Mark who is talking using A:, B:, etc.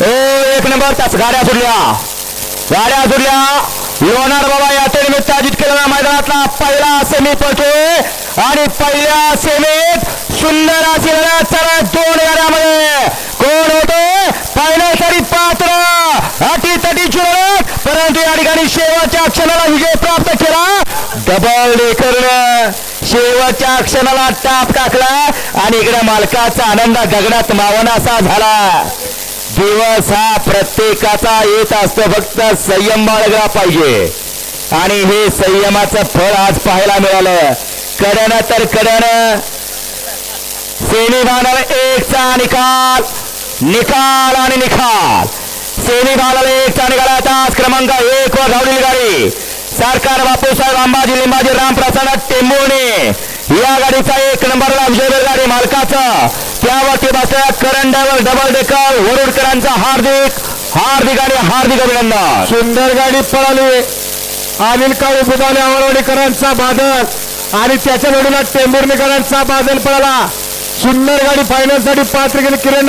A: ओ एक नंबर तास गाड्या सुटल्या. गाड्या सुटल्या. लोणार बाबा यात्रेनिमित्त आयोजित केलेला मैदानातला पहिला सेमी पळतोय आणि पहिल्या सेमीत सुंदर अशी लढत चालू दोन गाड्यामध्ये. कोण होते? फायनलसाठी पात्र. अटी तटीची लढत परंतु या ठिकाणी शेवटच्या क्षणाला विजय प्राप्त केला. डबल डेकरनं शेवटच्या क्षणाला टाप टाकला. आणि इकडे मालकाचा आनंद गगनात मावनासा झाला. दिवस हा प्रत्येकाचा येत असतो. फक्त संयम बाळगला पाहिजे. आणि हे संयमाचं फळ आज पाहायला मिळालं. कडण तर कडण सेमी फायनल एकचा निकाल. निकाल आणि निकाल सेमी फायनल एकचा निकाल. तास क्रमांक एक वर धावलेली गाडी. सरकार बापूसाहेब अंबाजी लिंबाजी रामप्रसाद टेंबुर्णी या गाडीचा एक नंबरला विजय मालकाचा. मालकाचं त्यावरती बसल्या करंड्यावर डबल डेकर वरुडकरांचा हार्दिक हार्दिक आणि हार्दिक अभिनंदन.
B: सुंदर गाडी पळाली. अनिल काळू बुधाने अमरवाडीकरांचा बादल. आणि त्याच्या जोडीला टेंभुर्णीकरांचा बादल पळाला. सुंदर गाडी फायनलसाठी पात्र गेले किरण